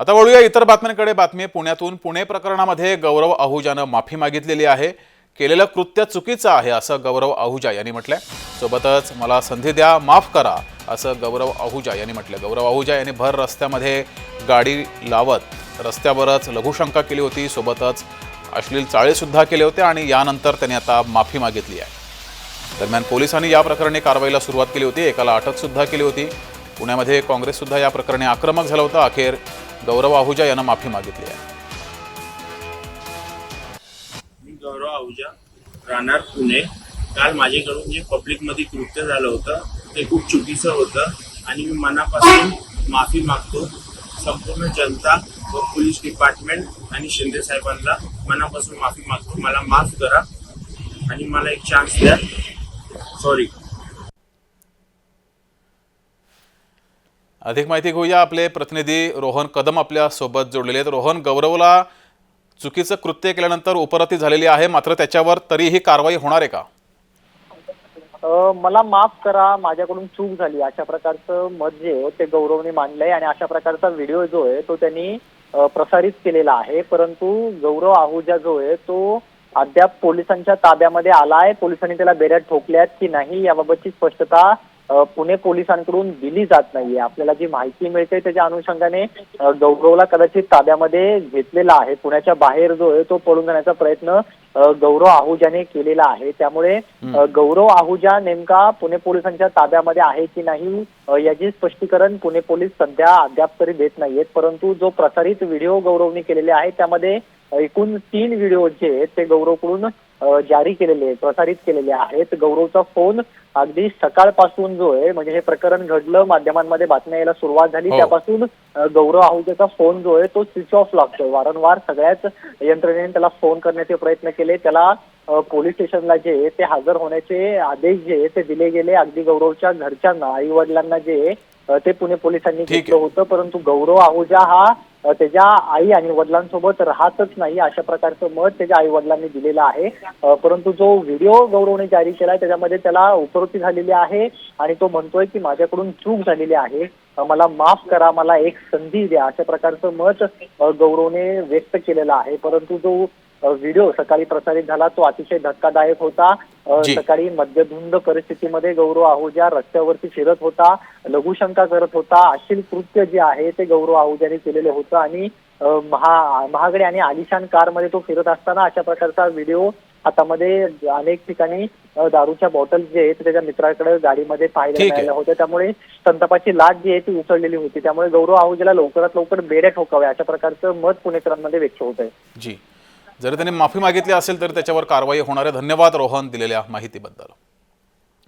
आता वळूया इतर बातम्यांकडे. बातमी पुण्यातून. पुणे प्रकरणामध्ये गौरव आहुजानं माफी मागितलेली आहे. केलेलं कृत्य चुकीचं आहे असं गौरव आहुजा यांनी म्हटलंय. सोबतच मला संधी द्या माफ करा असं गौरव आहुजा यांनी म्हटलं गौरव आहुजा यांनी भर रस्त्यामध्ये गाडी लावत रस्त्यावरच लघुशंका केली होती. सोबतच अश्लील चाळेसुद्धा केले होते आणि यानंतर त्यांनी आता माफी मागितली आहे. दरम्यान पोलिसांनी या प्रकरणी कारवाईला सुरुवात केली होती. एकाला अटकसुद्धा केली होती. पुण्यामध्ये काँग्रेससुद्धा या प्रकरणी आक्रमक झालं होतं. अखेर गौरव आहुजा यांना माफी मागितली आहे. मी गौरव आहुजा राहणार पुणे. काल माझ्याकडून जे पब्लिकमध्ये कृत्य झालं होतं ते खूप चुकीचं होतं आणि मी मनापासून माफी मागतो. संपूर्ण जनता व पोलीस डिपार्टमेंट आणि शिंदे साहेबांना मनापासून माफी मागतो. मला माफ करा आणि मला एक चान्स द्या. सॉरी अधिक माहिती घेऊया. आपले प्रतिनिधी रोहन कदम आपल्यासोबत जोडलेले आहेत. रोहन गौरवला चुकीचं कृत्य केल्यानंतर उपरती झालेली आहे. मात्र त्याच्यावर तरीही कारवाई होणार आहे का? मला माफ करा. माझ्याकडून चूक झाली. अशा प्रकारचं मत जे ते गौरवने मांडलंय आणि अशा प्रकारचा व्हिडिओ जो आहे तो त्यांनी प्रसारित केलेला आहे. परंतु गौरव आहुजा जो आहे तो अद्याप पोलिसांच्या ताब्यामध्ये आलाय. पोलिसांनी त्याला बेऱ्यात ठोकल्यात की नाही याबाबतची स्पष्टता पुणे पोलिसांकडून दिली जात नाहीये. आपल्याला जी माहिती मिळते त्याच्या अनुषंगाने गौरवला कदाचित ताब्यामध्ये घेतलेला आहे. पुण्याच्या बाहेर जो आहे तो पळून जाण्याचा प्रयत्न गौरव आहुजाने केलेला आहे. त्यामुळे गौरव आहुजा नेमका पुणे पोलिसांच्या ताब्यामध्ये आहे की नाही याची स्पष्टीकरण पुणे पोलीस सध्या अद्याप तरी देत नाहीयेत. परंतु जो प्रसारित व्हिडिओ गौरवने केलेले आहे त्यामध्ये एकूण तीन व्हिडिओ जे आहेत ते गौरवकडून जारी केलेले आहेत प्रसारित केलेले आहेत. गौरवचा फोन अगदी सकाळपासून जो आहे म्हणजे हे प्रकरण घडलं माध्यमांमध्ये बातम्या यायला सुरुवात झाली हो. त्यापासून गौरव आहुजाचा फोन जो आहे तो स्विच ऑफ लागतोय. वारंवार सगळ्याच यंत्रणेने त्याला फोन करण्याचे प्रयत्न केले. त्याला पोलीस स्टेशनला जे ते हजर होण्याचे आदेश जे ते दिले गेले. अगदी गौरवच्या घरच्यांना आई वडिलांना जे ते पुणे पोलिसांनी घेतलं होतं. परंतु गौरव आहुजा हा त्याच्या आई आणि वडिलांसोबत राहतच नाही अशा प्रकारचं मत त्याच्या आई वडिलांनी दिलेलं आहे. परंतु जो व्हिडिओ गौरवने जारी केलाय त्याच्यामध्ये त्याला उपरोती झालेली आहे आणि तो म्हणतोय की माझ्याकडून चूक झालेली आहे. मला माफ करा मला एक संधी द्या अशा प्रकारचं मत गौरवने व्यक्त केलेलं आहे. परंतु जो व्हिडिओ सकाळी प्रसारित झाला. तो अतिशय धक्कादायक होता. सकाळी मद्यधुंद परिस्थितीमध्ये गौरव आहुजा रस्त्यावरती फिरत होता. लघुशंका करत होता. अशील कृत्य जे आहे ते गौरव आहुजाने केलेलं होतं आणि महा महागडे आणि आलिशान कारमध्ये तो फिरत असताना अशा प्रकारचा व्हिडिओ हातामध्ये अनेक ठिकाणी दारूच्या बॉटल जे आहेत त्याच्या मित्राकडे गाडीमध्ये पाहायला. मिळाल्या होत्या त्यामुळे संतापाची लाट जी आहे ती उसळलेली होती. त्यामुळे गौरव आहुजाला लवकरात लवकर बेड्या ठोकाव्या अशा प्रकारचं मत पुणेकरांमध्ये व्यक्त होत आहे जर त्यांनी माफी मागितली असेल तर त्याच्यावर कारवाई होणार आहे. धन्यवाद रोहन दिलेल्या माहितीबद्दल.